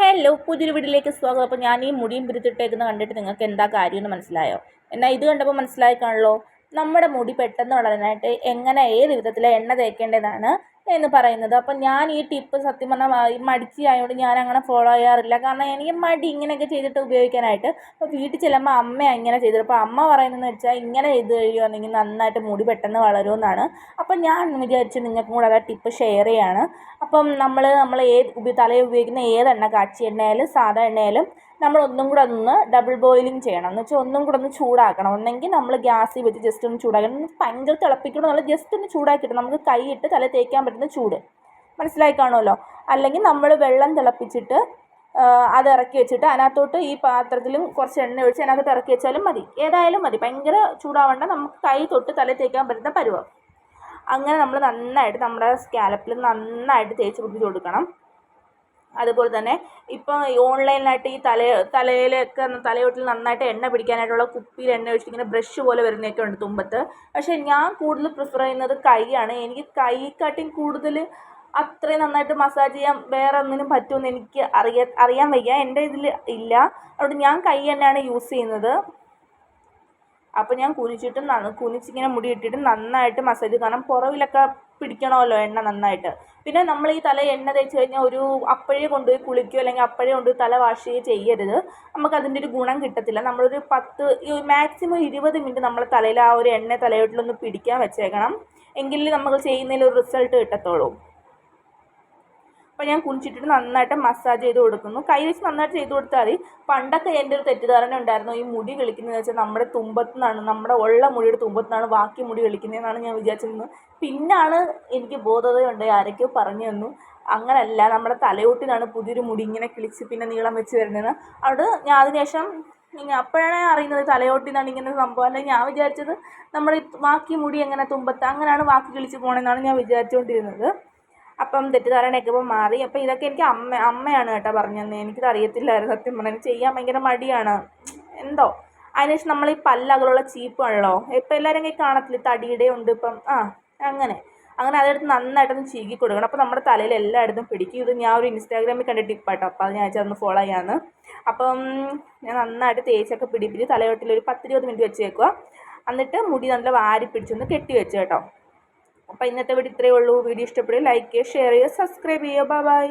Hello പുതിയൊരു വീട്ടിലേക്ക് സ്വാഗതം. അപ്പോൾ ഞാൻ ഈ മുടിയും പിരിത്തിട്ടേക്കുന്ന കണ്ടിട്ട് നിങ്ങൾക്ക് എന്താ കാര്യമെന്ന് മനസ്സിലായോ? എന്നാൽ ഇത് കണ്ടപ്പോൾ മനസ്സിലായി കാണല്ലോ നമ്മുടെ മുടി പെട്ടെന്ന് വളരാനായിട്ട് എങ്ങനെ ഏത് വിധത്തിൽ എണ്ണ തേക്കേണ്ടതാണ് എന്ന് പറയുന്നത്. അപ്പം ഞാൻ ഈ ടിപ്പ് സത്യം പറഞ്ഞാൽ മടിച്ചി ആയതുകൊണ്ട് ഞാൻ അങ്ങനെ ഫോളോ ചെയ്യാറില്ല. കാരണം എനിക്ക് മടി ഇങ്ങനെയൊക്കെ ചെയ്തിട്ട് ഉപയോഗിക്കാനായിട്ട് അപ്പോൾ വീട്ടിൽ ചെല്ലുമ്പോൾ അമ്മ ഇങ്ങനെ ചെയ്തത്. അപ്പോൾ അമ്മ പറയുന്നതെന്ന് വെച്ചാൽ ഇങ്ങനെ ചെയ്ത് കഴിയുകയാണെങ്കിൽ നന്നായിട്ട് മുടി പെട്ടെന്ന് വളരുമെന്നാണ് അപ്പം ഞാൻ വിചാരിച്ചു നിങ്ങൾക്കും കൂടെ ആ ടിപ്പ് ഷെയർ ചെയ്യാണ്. അപ്പം നമ്മൾ നമ്മൾ ഏത് തലയിൽ ഉപയോഗിക്കുന്ന ഏത് എണ്ണ കാച്ചി എണ്ണയായാലും സാധാ എണ്ണയായാലും നമ്മൾ ഒന്നും കൂടെ ഒന്ന് ഡബിൾ ബോയിലിംഗ് ചെയ്യണം. എന്ന് വെച്ചാൽ ഒന്നും കൂടെ ഒന്ന് ചൂടാക്കണം. ഒന്നെങ്കിൽ നമ്മൾ ഗ്യാസിൽ വെച്ച് ജസ്റ്റ് ഒന്ന് ചൂടാക്കണം. ഭയങ്കര തിളപ്പിക്കണം. നല്ല ജസ്റ്റ് ഒന്ന് ചൂടാക്കിയിട്ട് നമുക്ക് കൈയിട്ട് തല തേക്കാൻ പറ്റുന്ന ചൂട്. മനസ്സിലായി കാണുമല്ലോ? അല്ലെങ്കിൽ നമ്മൾ വെള്ളം തിളപ്പിച്ചിട്ട് അത് ഇറക്കി വെച്ചിട്ട് അതിനകത്തോട്ട് ഈ പാത്രത്തിലും കുറച്ച് എണ്ണ ഒഴിച്ച് അതിനകത്തോട്ട് ഇറക്കി വെച്ചാലും മതി. ഏതായാലും മതി. ഭയങ്കര ചൂടാവേണ്ട. നമുക്ക് കൈ തൊട്ട് തല തേക്കാൻ പറ്റുന്ന പരുവം. അങ്ങനെ നമ്മൾ നന്നായിട്ട് നമ്മുടെ സ്കാലപ്പിൽ നന്നായിട്ട് തേച്ച് പിടിപ്പിച്ച് കൊടുക്കണം. അതുപോലെ തന്നെ ഇപ്പോൾ ഓൺലൈനിലായിട്ട് ഈ തല തലയിലൊക്കെ തലയോട്ടിൽ നന്നായിട്ട് എണ്ണ പിടിക്കാനായിട്ടുള്ള കുപ്പിയിൽ എണ്ണ ഒഴിച്ചിട്ട് ഇങ്ങനെ ബ്രഷ് പോലെ വരുന്നതൊക്കെ ഉണ്ട് തുമ്പത്ത്. പക്ഷേ ഞാൻ കൂടുതൽ പ്രിഫർ ചെയ്യുന്നത് കൈയാണ്. എനിക്ക് കൈക്കാട്ടിയും കൂടുതൽ അത്രയും നന്നായിട്ട് മസാജ് ചെയ്യാൻ വേറെ ഒന്നിനും പറ്റുമെന്ന് എനിക്ക് അറിയാ അറിയാൻ വയ്യ. എന്റെ ഇതിൽ ഇല്ല. അതുകൊണ്ട് ഞാൻ കൈ തന്നെയാണ് യൂസ് ചെയ്യുന്നത്. അപ്പോൾ ഞാൻ കുനിച്ചിട്ട് കുനിച്ചിങ്ങനെ മുടി ഇട്ടിട്ട് നന്നായിട്ട് മസാജ് കാരണം പുറവിലൊക്കെ പിടിക്കണമല്ലോ എണ്ണ നന്നായിട്ട്. പിന്നെ നമ്മൾ ഈ തല എണ്ണ തേച്ച് കഴിഞ്ഞാൽ ഒരു അപ്പോഴേ കൊണ്ടുപോയി കുളിക്കുകയോ അല്ലെങ്കിൽ അപ്പോഴേ കൊണ്ടുപോയി തല വാഷ് ചെയ്യുകയോ ചെയ്യരുത്. നമുക്ക് അതിന്റെ ഒരു ഗുണം കിട്ടത്തില്ല. നമ്മളൊരു പത്ത് മാക്സിമം ഇരുപത് മിനിറ്റ് നമ്മൾ തലയിൽ ആ ഒരു എണ്ണ തലയോട്ടിലൊന്ന് പിടിക്കാൻ വെച്ചേക്കണം. എങ്കിൽ നമ്മൾ ചെയ്യുന്നതിൽ ഒരു റിസൾട്ട് കിട്ടത്തുള്ളൂ. അപ്പോൾ ഞാൻ കുളിച്ചിട്ടിട്ട് നന്നായിട്ട് മസാജ് ചെയ്ത് കൊടുക്കുന്നു. കൈ വെച്ച് നന്നായിട്ട് ചെയ്ത് കൊടുത്താൽ മതി. പണ്ടൊക്കെ എന്റെ ഒരു തെറ്റിദ്ധാരണ ഉണ്ടായിരുന്നു ഈ മുടി കളിക്കുന്നത് വെച്ചാൽ നമ്മുടെ തുമ്പത്ത് നിന്നാണ് നമ്മുടെ ഉള്ള മുടിയുടെ തുമ്പത്ത് നിന്നാണ് ബാക്കി മുടി കളിക്കുന്നതെന്നാണ് ഞാൻ വിചാരിച്ചിരുന്നത്. പിന്നാണ് എനിക്ക് ബോധതയുണ്ട് ആരൊക്കെയോ പറഞ്ഞു തന്നു. അങ്ങനല്ല നമ്മുടെ തലയോട്ടിനാണ് പുതിയൊരു മുടി ഇങ്ങനെ കിളിച്ച് പിന്നെ നീളം വെച്ച് വരുന്നത്. അവിടെ ഞാൻ അതിനുശേഷം ഇങ്ങനെ അപ്പോഴാണ് അറിയുന്നത് തലയോട്ടിന്നാണ് ഇങ്ങനെ സംഭവം. അല്ലെങ്കിൽ ഞാൻ വിചാരിച്ചത് നമ്മുടെ ബാക്കി മുടി എങ്ങനെ തുമ്പത്ത് അങ്ങനെയാണ് ബാക്കി കിളിച്ച് പോകണമെന്നാണ് ഞാൻ വിചാരിച്ചുകൊണ്ടിരുന്നത് അപ്പം തെറ്റിദ്ധാരണയൊക്കെ ഇപ്പോൾ മാറി. അപ്പോൾ ഇതൊക്കെ എനിക്ക് അമ്മ അമ്മയാണ് കേട്ടോ പറഞ്ഞു തന്നെ എനിക്കിത് അറിയത്തില്ലായിരുന്നു. സത്യം പറഞ്ഞാൽ ചെയ്യാൻ ഭയങ്കര മടിയാണ്. എന്തോ? അതിനുശേഷം നമ്മൾ ഈ പല്ലകളുള്ള ചീപ്പാണല്ലോ. ഇപ്പം എല്ലാവരും കൈ കാണത്തില്ല? തടിയുടെ ഉണ്ട് ഇപ്പം. ആ അങ്ങനെ. അങ്ങനെ അതെടുത്ത് നന്നായിട്ടൊന്ന് ചീകി കൊടുക്കണം. അപ്പോൾ നമ്മുടെ തലയിൽ എല്ലായിടത്തും പിടിക്കും. ഇത് ഞാൻ ഒരു ഇൻസ്റ്റാഗ്രാമിൽ കണ്ട ടിപ്പാട്ടോ അപ്പോൾ അത് ഞാൻ അതൊന്ന് ഫോളോ ചെയ്യാമെന്ന് അപ്പം ഞാൻ നന്നായിട്ട് തേച്ചൊക്കെ പിടിപ്പിച്ച് തലയോട്ടിൽ ഒരു പത്തിരുപത് മിനിറ്റ് വെച്ച് വെക്കുക. എന്നിട്ട് മുടി നല്ല വാരി പിടിച്ചൊന്ന് കെട്ടി വെച്ച് കേട്ടോ. അപ്പോൾ ഇന്നത്തെ വീഡിയോ ഇത്രയേ ഉള്ളൂ. വീഡിയോ ഇഷ്ടപ്പെടുക ലൈക്ക് ചെയ്യുക ഷെയർ ചെയ്യുക സബ്സ്ക്രൈബ് ചെയ്യുക. ബൈ